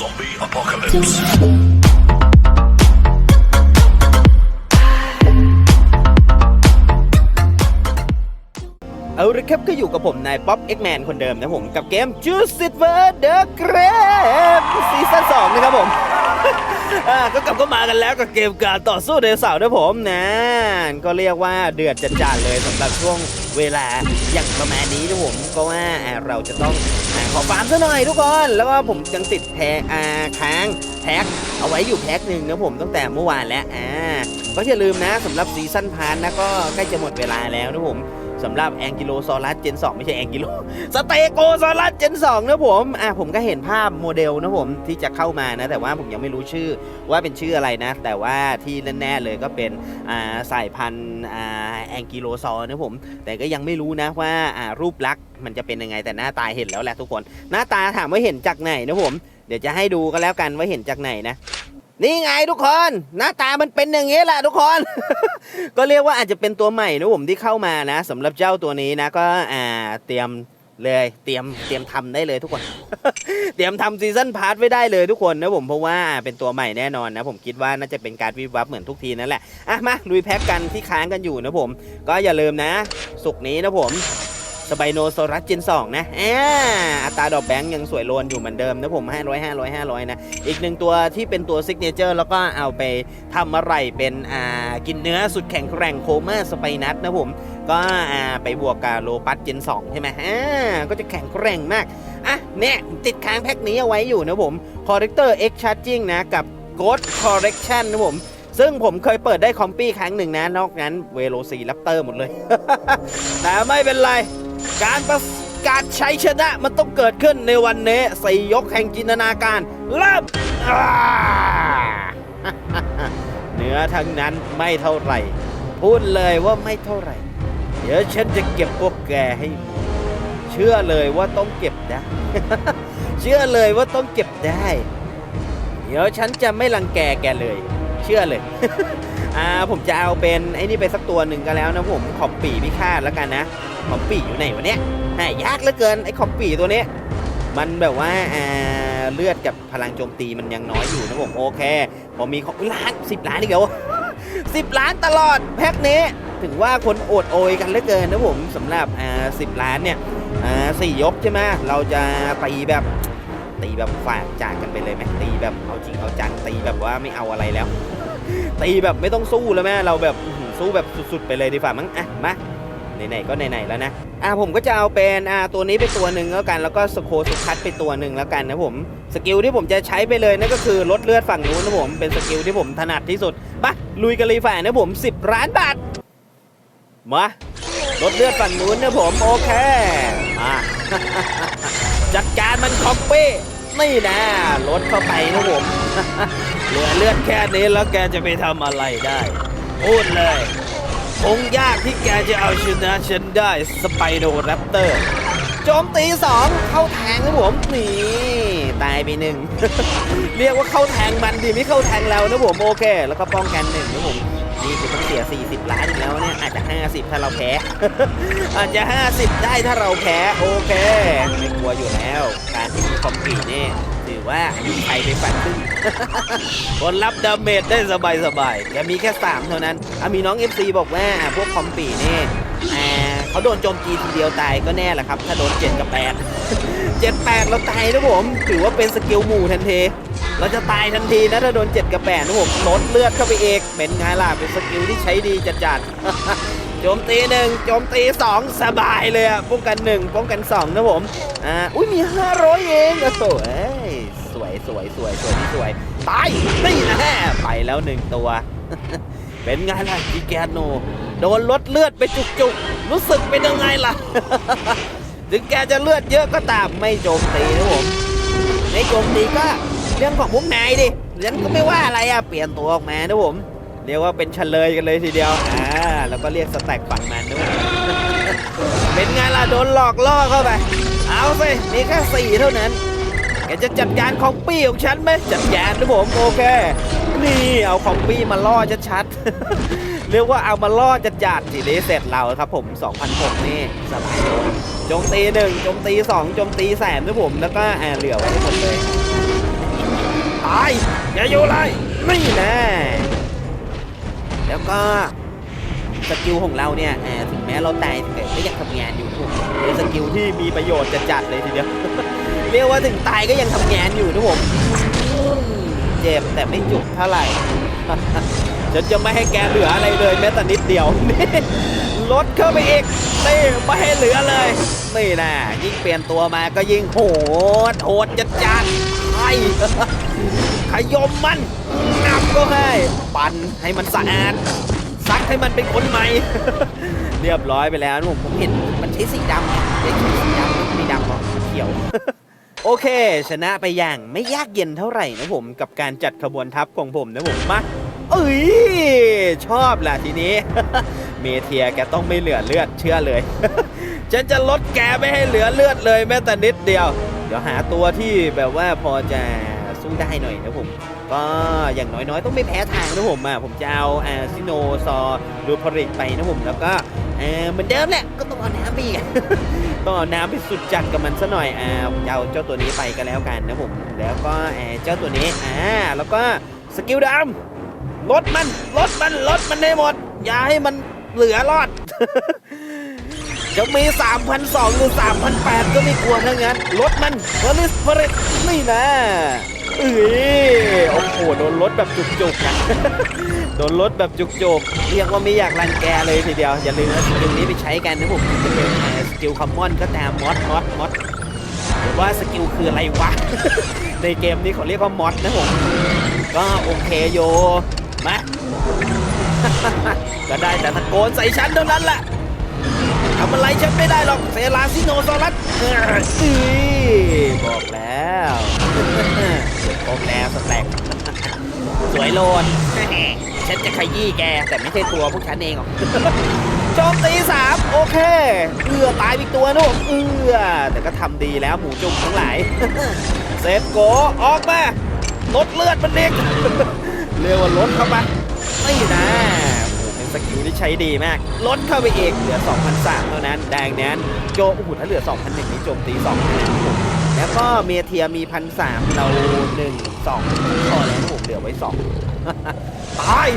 Zombie apocalypse. เอาละครับก็อยู่กับผมนายป๊อปเอ็กแมนคนเดิมนะผมกับเกม Juice It World The Grave ซีซั่น2นะครับผมอ่าก็กลับก็มากันแล้วกับเกมการต่อสู้ไดโนเสาร์นะผมนะก็เรียกว่าเดือดจัดๆเลยสำหรับช่วง เวลาอย่างประมาณนี้นะผมก็ว่าเราจะต้องขอฟาร์มซะหน่อยทุกคน แล้วก็ผมยังติดแพอาค้างแพ็คเอาไว้อยู่แพ็คหนึ่งนะผมตั้งแต่เมื่อวานแล้วอ่าก็อย่าลืมนะสำหรับซีซั่นพาร์ทนะก็ใกล้จะหมดเวลาแล้วนะผม สำหรับแองกิโลซอรัสเจน2ไม่ใช่แองกิโลสเตโกซอรัสเจน2นะผมอะผมก็เห็นภาพโมเดลนะผมที่จะเข้ามานะ แต่ว่าผมยังไม่รู้ชื่อว่าเป็นชื่ออะไรนะ แต่ว่าที่แน่ๆเลยก็เป็นอ่าสายพันธุ์อ่าแองกิโลซอนะผม แต่ก็ยังไม่รู้นะว่าอ่ารูปลักษณ์มันจะเป็นยังไงแต่หน้าตาเห็นแล้วแหละทุกคน หน้าตาถามว่าเห็นจากไหนนะผม เดี๋ยวจะให้ดูก็แล้วกันว่าเห็นจากไหนนะ นี่ไงทุกคน หน้าตามันเป็นอย่างนี้แหละทุกคน ก็เรียกว่าอาจจะเป็นตัวใหม่นะผมที่เข้ามานะสำหรับเจ้าตัวนี้นะก็อ่าเตรียมเลยเตรียมเตรียมทำได้เลยทุกคน เตรียมทำซีซั่นพาร์ทไว้ได้เลยทุกคนนะผมเพราะว่าเป็นตัวใหม่แน่นอนนะผมคิดว่าน่าจะเป็นการวิบวับเหมือนทุกทีนั่นแหละอะมาลุยแพ็กกันที่ค้างกันอยู่นะผม ก็อย่าลืมนะ สุกนี้นะผม สไปโนโซรัสเจน2นะอ่าอัตราดอกแบงค์ยังสวยโลนอยู่เหมือนเดิมนะผม 500 500 500 นะ อีกหนึ่งตัวที่เป็นตัวซิกเนเจอร์แล้วก็เอาไปทำอะไรเป็นอ่ากินเนื้อสุดแข็งแกร่งโคเมอร์สไปนัทนะผม ก็อ่าไปบวกกับโลปัสเจน2ใช่ไหมอ่าก็จะแข็งแกร่งมากอะเนี่ยติดค้างแพ็คนี้เอาไว้อยู่นะผม Corrector X Charging นะกับ Ghost Correction นะผม ซึ่งผมเคยเปิดได้คอมปี้ครั้งหนึ่งนะ นอกนั้นเวโรซีแรปเตอร์หมดเลย แต่ไม่เป็นไร การประกาศชัยชนะมันต้องเกิดขึ้นในวันนี้สี่ยกแห่งจินตนาการเริ่มอ่าเนื้อทั้งนั้นไม่เท่าไหร่ พูดเลยว่าไม่เท่าไหร่ เดี๋ยวฉันจะเก็บพวกแกให้ เชื่อเลยว่าต้องเก็บได้ เชื่อเลยว่าต้องเก็บได้ เดี๋ยวฉันจะไม่รังแกแกเลย เชื่อเลย อ่าผมจะเอาเป็นไอ้นี่ไปสักตัวหนึ่งก็แล้วนะผมขอมปีพิฆาตแล้วกันนะขอมปีอยู่ไหนวะเนี่ยหายากเหลือเกินไอ้ขอมปีตัวเนี้ยมันแบบว่าอ่าเลือดกับพลังโจมตีมันยังน้อยอยู่นะผมโอเคผมมีของล้านสิบล้านอีกแล้วสิบล้านตลอดแพ็คนี้ถึงว่าคนโอดโอยกันเหลือเกินนะผมสำหรับอ่าสิบล้านเนี่ยอ่าสี่ยกใช่ไหมเราจะตีแบบตีแบบฝากจากกันไปเลยไหมตีแบบเอาจริงเอาจังตีแบบว่าไม่เอาอะไรแล้ว ตีแบบไม่ต้องสู้แล้วแม่เราแบบสู้แบบสุดๆไปเลยดีกว่ามั้งอะมาไหนๆก็ไหนๆแล้วนะอะผมก็จะเอาเป็นอ่าตัวนี้ไปตัวหนึ่งแล้วกัน แล้วก็สโคสุคัตไปตัวหนึ่งแล้วกันนะผมสกิลที่ผมจะใช้ไปเลยนั่นก็คือลดเลือดฝั่งนู้นนะผมเป็นสกิลที่ผมถนัดที่สุดไปลุยกันเลยฝ่ายนะผม 10ล้านบาทมาลดเลือดฝั่งนู้นนะผมโอเคมาจัดการมันคอมปี้นี่นะลดเข้าไปนะผม เหลือเลือดแค่นี้แล้วแกจะไปทำอะไรได้พูดเลย คงยากที่แกจะเอาชนะฉันได้สไปโดแรปเตอร์โจมตีสองเข้าแทงนะผมนี่ตายไปหนึ่งเรียกว่าเข้าแทงมันดีไม่เข้าแทงเรานะผมโอเค แล้วก็ป้องกันหนึ่งนะผมนี่คือต้องเสีย 40 ล้านอีกแล้วเนี่ยอาจจะ 50 ถ้าเราแพ้ อาจจะ 50 ได้ถ้าเราแพ้ โอเค ไม่กลัวอยู่แล้ว การที่มีคอมปีนี่ ถือว่ามีใครไปฝันขึ้นคนรับดาเมจได้สบายสบายๆแกมีแค่ 3 เท่านั้นอะมีน้อง FC บอกว่าพวกคอมปีนี่อ่าเขาโดนโจมตีทีเดียวตายก็แน่แหละครับ ถ้าโดน7กับ8 7 8เราตายนะผม ถือว่าเป็นสกิลหมู่ทันทีเราจะตายทันทีนะถ้าโดน7กับ8นะผมลดเลือดเข้าไปเอกเป็นไงล่ะเป็นสกิลที่ใช้ดีจัดๆโจมตีหนึ่งโจมตีสองสบายเลยอะป้องกันหนึ่งป้องกันสองนะผมอ่าอุ้ยมี500เองโอ้โหเอ้ย สวยสวยสวยสวยที่สวยตายนี่นะแฮะไปแล้วหนึ่งตัว เป็นไงล่ะกีแกนโน โดนลดเลือดไปจุกๆ รู้สึกเป็นยังไงล่ะ ถึงแกจะเลือดเยอะก็ตามไม่โจมตีนะผมไม่โจมตีก็เรื่องของพวกนายดิฉันก็ไม่ว่าอะไรอะเปลี่ยนตัวออกมานะผมเรียกว่าเป็นเฉลยกันเลยทีเดียว อ่า แล้วก็เรียกสแต็กฝั่งมันด้วยเป็นไงล่ะ โดนหลอกล่อเข้าไป เอาสิมีแค่สี่เท่านั้น แกจะจัดการของปี้ของฉันไหมจัดการนะผมโอเค นี่เอาของปี้มาล่อชัดๆ เรียกว่าเอามาล่อจัดจัดๆทีนี้เสร็จเราครับผม2006นี่สบายเลยโจมตีหนึ่งโจมตีสองโจมตีแสนนะผมแล้วก็แอ่าเหลือไว้ให้หมดเลยตายอย่าอยู่เลยนี่แน่แล้วก็สกิลของเราเนี่ยเอ่อถึงแม้เราตายแต่ก็ยังทำงานอยู่ทุกเป็นสกิลที่มีประโยชน์จัดๆเลยทีเดียว เรียกว่าถึงตายก็ยังทำงานอยู่ทุกผมเจ็บแต่ไม่จุกเท่าไหร่ฉันจะไม่ให้แกเหลืออะไรเลยแม้แต่นิดเดียวนี่ลดเข้าไปอีกนี่ไม่ให้เหลือเลยนี่นะยิ่งเปลี่ยนตัวมาก็ยิ่งโหดโหดจัดจัดไอ้ขยมมันงับก็ให้ปั่นให้มันสะอาดซักให้มันเป็นคนใหม่ เรียบร้อยไปแล้วนะผมผมเห็นมันใช้สีดำไงใช้สีดำไม่ดำหรอเขียว โอเค ชนะไปอย่างไม่ยากเย็นเท่าไหร่นะผมกับการจัดขบวนทัพของผมนะผมมาเอ้ยชอบแหละทีนี้ เมเทียแกต้องไม่เหลือเลือดเชื่อเลย ฉันจะลดแกไม่ให้เหลือเลือดเลยแม้แต่นิดเดียว เดี๋ยวหาตัวที่แบบว่าพอจะสู้ได้หน่อยนะผม ก็อย่างน้อยๆ ต้องไม่แพ้ทางนะผมอะผมจะเอาอาซิโนซอรูพอริกไปนะผมแล้วก็เออเหมือนเดิมแหละก็ต้องเอาน้ำไปอีกต้องเอาน้ำไปสุดจัดกับมันซะหน่อยอ่าผมจะเอาเจ้าตัวนี้ไปก็แล้วกันนะผมแล้วก็เอ่อเจ้าตัวนี้อ่าแล้วก็สกิลดำลดมันลดมันลดมันให้หมด อย่าให้มันเหลือรอดจะมี 3,200หรือ3,800 ก็ไม่กลัวทั้งนั้นลดมันเฟริสเฟริสนี่นะ เอ้ยโอ้โหโดนลดแบบจุกๆนะโดนลดแบบจุกๆเรียกว่าไม่อยากรังแกเลยทีเดียว อย่าลืมนะสกิลนี้ไปใช้กันนะผมจะเป็นสกิลคอมมอนก็ตามมอดมอดมอดหรือว่าสกิลคืออะไรวะ ในเกมนี้เขาเรียกว่ามอดนะผมก็โอเคโยมาก็ได้แต่ตะโกนใส่ฉันเท่านั้นแหละทำอะไรฉันไม่ได้หรอกเซราซิโนซอรัสอื้อ บอกแล้วบอกแล้วสแต็กสวยโลนฉันจะขยี้แก แต่ไม่ใช่ตัวพวกฉันเองหรอกโจมตีสามโอเค เอือตายอีกตัวนุ่มเอือแต่ก็ทำดีแล้วหมูจุ่มทั้งหลายเซฟโกออกมาลดเลือดมันเด็กเรียกว่าลดเข้ามาไม่นะเป็นสกิลที่ใช้ดีมาก ลดเข้าไปอีกเหลือ 2,003เท่านั้น แดงนั้นโจโอ้โหถ้าเหลือ 2,001นี่โจมตี2คะแนน แล้วก็เมเทียมี1,003เรา1 2พอแล้วผมเหลือไว้2ตาย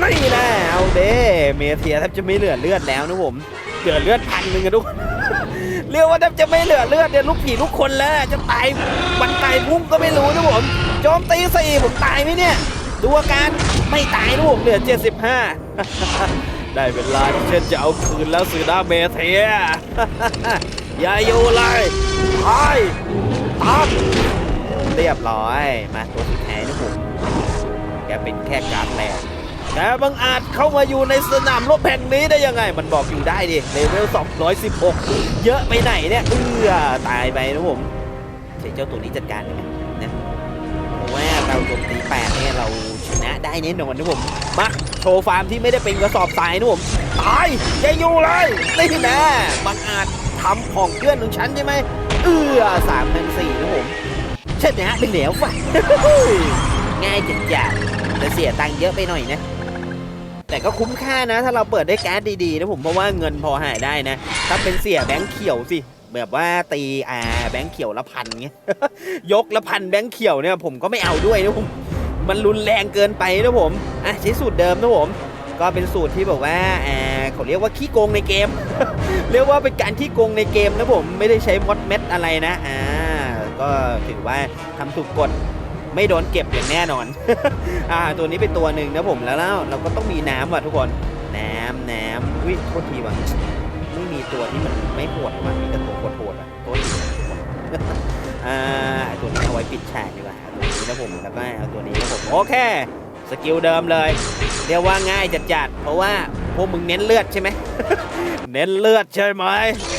นี่แน่เอาเด้เมเทียแทบจะไม่เหลือเลือดแล้วนะผมเหลือเลือดพันหนึ่งอะทุกคนเรียกว่าแทบจะไม่เหลือเลือดเนี่ยลูกผีลูกคนแล้วจะตายวันตายพุ่งก็ไม่รู้นะผมโจมตีสี่ผมตายไหมเนี่ยดูอาการไม่ตายนะผมเหลือ75ได้เวลาที่นจะเอาคืนแล้วสือดาเมเทีย อย่าอยู่เลยตายตามเรียบร้อย มาตัวสุดท้ายนะผมแกเป็นแค่การ์ดแลกแกบังอาจเข้ามาอยู่ในสนามรบแห่งนี้ได้ยังไง มันบอกอยู่ได้ดิเลเวล 216 เยอะไปไหนเนี่ย เอือตายไปนะผมใช้เจ้าตัวนี้จัดการเลยนะเพราะว่าเราโจมตีแปดเนี่ยเราชนะได้แน่นอนนะผมมาโชว์ฟาร์มที่ไม่ได้เป็นกระสอบทรายนะผมตายอย่าอยู่เลยนี่นะบังอาจ ทำของเพื่อนของฉันใช่ไหมเอือสามพันสี่นะผมชนะไปแล้วว่ะง่ายจัดจ้ะแต่เสียตังค์เยอะไปหน่อยนะ แต่ก็คุ้มค่านะ ถ้าเราเปิดได้การ์ดดีๆนะผมเพราะว่าเงินพอหายได้นะ ถ้าเป็นเสียแบงค์เขียวสิแบบว่าตีอ่าแบงค์เขียวละพันเงี้ยยกละพันแบงค์เขียวเนี่ยผมก็ไม่เอาด้วยนะผมมันรุนแรงเกินไปนะผมอะใช้สูตรเดิมนะผม ก็เป็นสูตรที่แบบว่าอ่า เขาเรียกว่าขี้โกงในเกม เรียกว่าเป็นการขี้โกงในเกมนะผมไม่ได้ใช้มดเม็ดอะไรนะอ่าก็ถือว่าทำถูกกฎไม่โดนเก็บอย่างแน่นอน อ่า ตัวนี้เป็นตัวหนึ่งนะผมแล้วแล้วเราก็ต้องมีน้ำว่ะทุกคน น้ำน้ำวิโทษทีว่ะไม่มีตัวที่มันไม่โหดว่ะมีแต่ตัวโหดๆอะตัวนี้อ่าตัวนี้เอาไว้ปิดฉากดีกว่าเอาตัวนี้นะผมแล้วก็เอาตัวนี้นะผมโอเคสกิลเดิมเลย เรียกว่าง่ายจัดๆเพราะว่า พวกมึงเน้นเลือดใช่ไหม เน้นเลือดใช่ไหม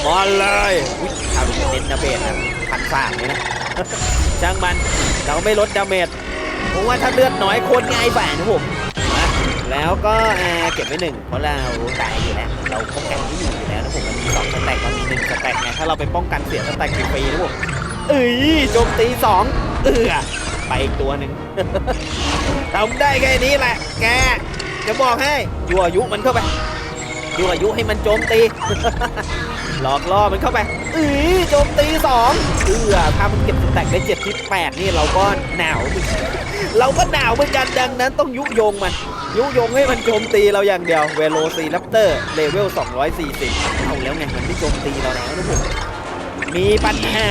มาเลยอุ๊ยเอาดูเน้นดาเมจนะพันสามเลยนะ ช่างมัน เราไม่ลดดาเมจเพราะว่าถ้าเลือดน้อยโคนง่ายฝ่านะผมแล้วก็อ่าเก็บไว้หนึ่งเพราะเราตายอยู่แล้วเราป้องกันไม่อยู่อยู่แล้วนะผมมันมีสองสแต็กมันมีหนึ่งสแต็กไงถ้าเราไปป้องกันเสียสแต็กฟรีนะผมเอ้ยโจมตีสองเอือไปอีกตัวหนึ่งทำได้แค่นี้แหละแก จะบอกให้ยั่วยุมันเข้าไปยั่วยุให้มันโจมตี หลอกล่อมันเข้าไปอือโจมตีสองเออถ้ามันเก็บแตกได้เจ็ดที่แปดนี่เราก็หนาวเราก็หนาวเหมือนกันดังนั้นต้องยุยงมัน ยุยงให้มันโจมตีเราอย่างเดียวเวโลซีรัปเตอร์เลเวล240เอาแล้วไงมันไม่โจมตีเราแล้วนะผม มีปัญหา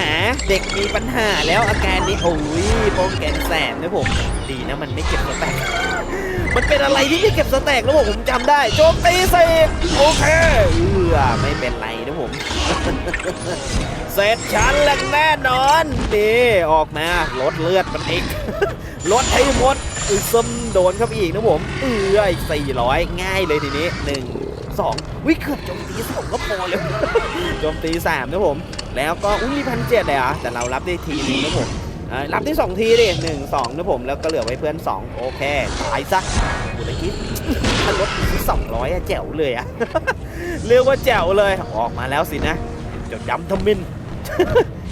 เด็กมีปัญหาแล้วอาการนี้โอ้ยโปงแกนแสนนะผม ดีนะมันไม่เก็บสแต็กมันเป็นอะไรที่ไม่เก็บสแต็กนะผมผมจำได้โจมตีสิโอเคเออไม่เป็นไรนะผมเสร็จฉันแล้วแน่นอนนี่ออกมาลดเลือดมันอีกลดให้หมดอือซึมโดนเข้าไปอีกนะผมเออไอ้สี่ร้อยง่ายเลยทีนี้หนึ่งสองวิเกือบโจมตีสองก็พอเลยโจมตีสามนะผม แล้วก็อุ้ยมีพันเจ็ดเลยอะแต่เรารับได้ทีนึงนะผมรับได้สองทีดิหนึ่งสองนะผมแล้วก็เหลือไว้เพื่อนสองโอเคตายซะอุตะกี้ถ้าลดสองร้อยอะแจ๋วเลยอะเรียกว่าแจ๋วเลยออกมาแล้วสินะจ้าดำทมิน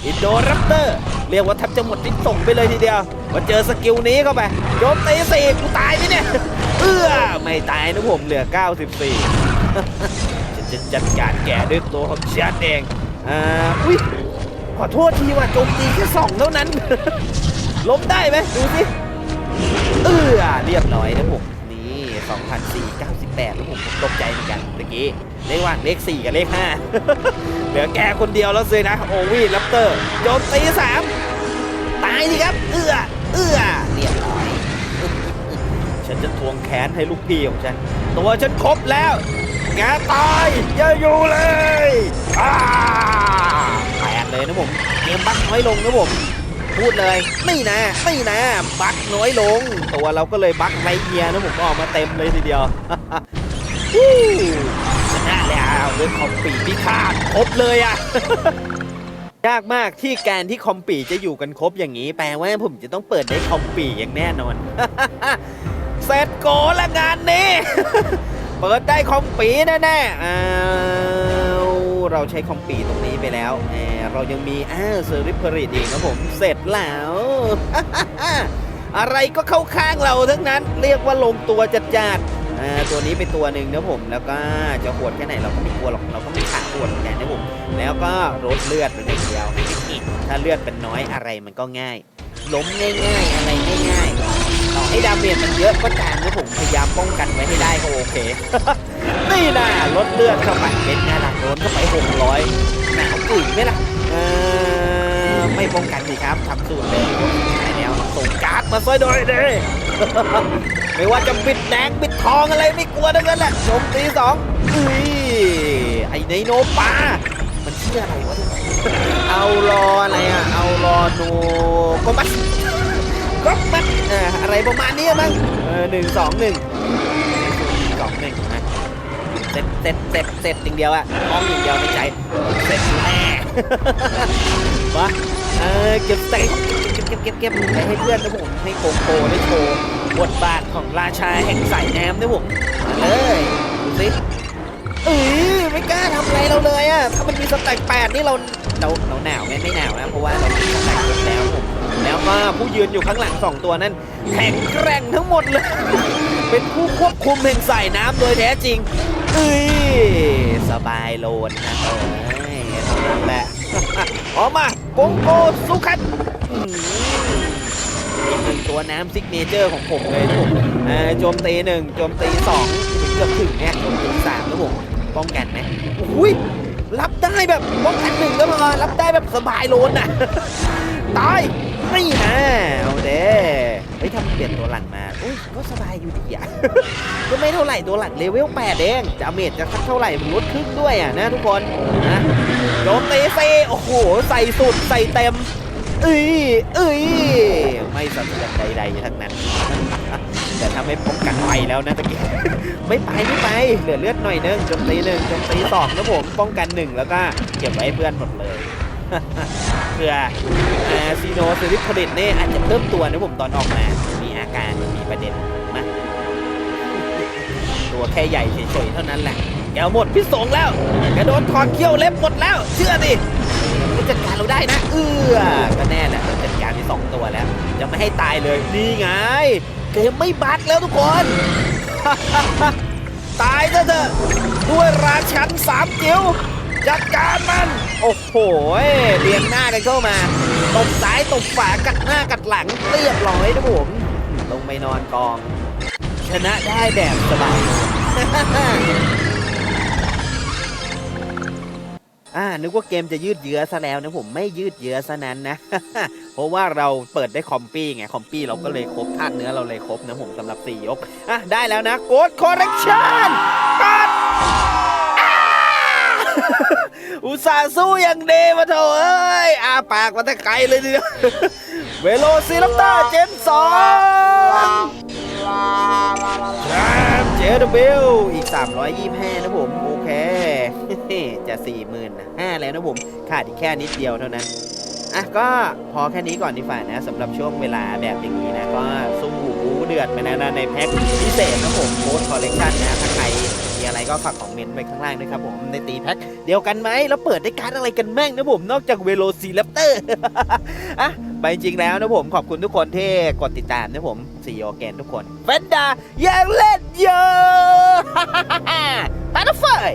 อินโดรัปเตอร์ เรียกว่าแทบจะหมดทิศส่งไปเลยทีเดียวมาเจอสกิลนี้เข้าไปโจมตีสี่กูตายไหมเนี่ยเอื้อไม่ตายนะผมเหลือ 94ฉันจะจัดการแกด้วยตัวของฉันเอง อ่าอุ้ยขอโทษทีว่าโจมตีแค่สองเท่านั้น ล้มได้ไหมดูสิเออเรียบร้อยนะผมนี่2,498แล้วผมผมตกใจเหมือนกันเมื่อกี้เลขว่าเลข4กับเลข5เหลือแกคนเดียวแล้วสินะ โอวีลัปเตอร์โจมตีสามตายสิครับ เอื้อเอื้อเรียบร้อย ฉันจะทวงแค้นให้ลูกพี่ของฉัน ตัวฉันครบแล้ว แกตายอย่าอยู่เลยอ่าแปดเลยนะผมเกมบักน้อยลงนะผมพูดเลยไม่นะไม่นะบักน้อยลง ตัวเราก็เลยบักไรเยียนะผมก็ออกมาเต็มเลยทีเดียวฮู้ชนะแล้วด้วยคอมปีพิฆาตครบเลยอะยากมากที่แการที่คอมปีจะอยู่กันครบอย่างนี้ แปลว่าผมจะต้องเปิดได้คอมปีอย่างแน่นอน เสร็จโกละงานนี้ เปิดได้คอมปีแน่ๆอ้าวเราใช้คอมปีตรงนี้ไปแล้วแหมเรายังมีอ้าวเซอร์ริพริตอีกครับผมเสร็จแล้ว อะไรก็เข้าข้างเราทั้งนั้น เรียกว่าลงตัวจัดจัดๆอ่าตัวนี้เป็นตัวหนึ่งนะผม แล้วก็จะโหดแค่ไหนเราก็ไม่กลัวหรอกเราก็ไม่ขาดโหดเหมือนกันนะผมแล้วก็ลดเลือดไปเลยทีเดียวถ้าเลือดเป็นน้อยอะไรมันก็ง่าย ล้มง่ายๆอะไรง่ายๆ ให้ดาเมจมันเยอะก็ตามนะผมพยายามป้องกันไว้ให้ได้ก็โอเค นี่นะลดเลือดเข้าไปเป็นไงล่ะโดนเข้าไป600หนาวปุ๋ยไหมล่ะเออไม่ป้องกันสิครับทำสูตรเลยแล้วส่งการ์ดมาซอยโดยเด้ไม่ว่าจะบิดแดงบิดทองอะไรไม่กลัวทั้งนั้นแหละโจมตีสองอุ้ยไอ้ไนโนปามันชื่ออะไรวะเอารออะไรอะเอารอโนก็มัส ก็มัสเอ่ออะไรประมาณนี้มั้งเออหนึ่งสองหนึ่งสองหนึ่งนะเสร็จเสร็จเสร็จเสร็จอย่างเดียวอะมองอย่างเดียวในใจเสร็จแน่มาเออเก็บใส่เก็บเก็บเก็บเก็บไปให้เพื่อนนะผมให้โกโกได้โชว์บทบาทของราชาแห่งสายน้ำนะผมมาเลยดูสิเอ้ยไม่กล้าทำอะไรเราเลยอะถ้ามันมีสแต็กแปดนี่เรา เราเราหนาวไหมไม่หนาวนะเพราะว่าเรามีแต็กครบแล้วผมแล้วก็ผู้ยืนอยู่ข้างหลังสองตัวนั้นแข็งแกร่งทั้งหมดเลย เป็นผู้ควบคุมแห่งสายน้ำโดยแท้จริงเอ้ยสบายโลนนะเอ้ยท่านั้นแหละออกมาโกงโกสุขัดอืมอีกหนึ่งตัวน้ำซิกเนเจอร์ของผมเลยผมโจมตีหนึ่งโจมตีสองเกือบถึง ได้แบบป้องกันหนึ่งก็พอรับได้แบบสบายโลนน่ะ ตายไม่นะเอาเด้เฮ้ยถ้ามันเปลี่ยนตัวหลังมาอุ้ยก็สบายอยู่ดีอะ ก็ไม่เท่าไหร่ตัวหลังเลเวล8เองจะเมจจะสักเท่าไหร่มันลดครึ่งด้วยอะนะทุกคนนะโจมตีเซโอ้โห ใส่สุดใส่เต็มเอ้ยเอ้ยไม่สะเทือนใดๆทั้งนั้น แต่ถ้าไม่ป้องกันไปแล้วนะตะกี้ไม่ไปไม่ไป เหลือเลือดหน่อยนึงจมตีหนึ่งจมตีสองนะผมป้องกันหนึ่งแล้วก็เก็บไว้ให้เพื่อนหมดเลยเพื่อซีโนซิลิคลิตนี่อาจจะเพิ่มตัวนะผมตอนออกมา มีอาการมีประเด็นมาตัวแค่ใหญ่เฉยๆเท่านั้นแหละแกหมดพิษสงแล้วแกโดนถอดเขี้ยวเล็บหมดแล้ว เชื่อดิมันจัดการเราได้นะ เออก็แน่แหละเราจัดการไปสองตัวแล้ว จะไม่ให้ตายเลยนี่ไง เกมไม่บั๊กแล้วทุกคน ตายซะเถอะด้วยราชันสามจิ๋วจัดการมัน โอ้โหเรียงหน้ากันเข้ามาตบซ้ายตบฝากัดหน้ากัดหลังเรียบร้อยนะผม ลงไปนอนกอง ชนะได้แบบสบาย อ่านึกว่าเกมจะยืดเยื้อซะแล้วนะผมไม่ยืดเยื้อซะนั้นนะ เพราะว่าเราเปิดได้คอมปี้ไงคอมปี้เราก็เลยครบธาตุเนื้อเราเลยครบนะผมสำหรับ4ยกอะได้แล้วนะโกดคอร์เรคชั่นกดอุตส่าห์สู้อย่างดีมาเถอะเอ้ยอาปากมาแต่ไกลเลยทีเดียวเวโลซิลัปเตอร์เจนสองแชมป์เจดบิลอีก 325 นะผมโเค จะ40,000นะ5แล้วนะผมขาดอีกแค่นิดเดียวเท่านั้นอะก็พอแค่นี้ก่อนดีฝ่านะสำหรับช่วงเวลาแบบอย่างนี้นะก็สู้หูเดือดไปนะนะในแพ็คพิเศษนะผมโค้ดคอลเลกชันนะถ้าใครมีอะไรก็ฝากของเมนต์ไว้ข้างล่างด้วยครับผมในตีแพ็คเดียวกันไหมแล้วเปิดได้การ์ดอะไรกันแม่งนะผมนอกจากเวโลซีแรปเตอร์อะไปจริงแล้วนะผมขอบคุณทุกคนที่กดติดตามนะผม 4 ออร์แกนทุกคนเฟนดาอย่างเล่นเยอะ ไปนะเฟย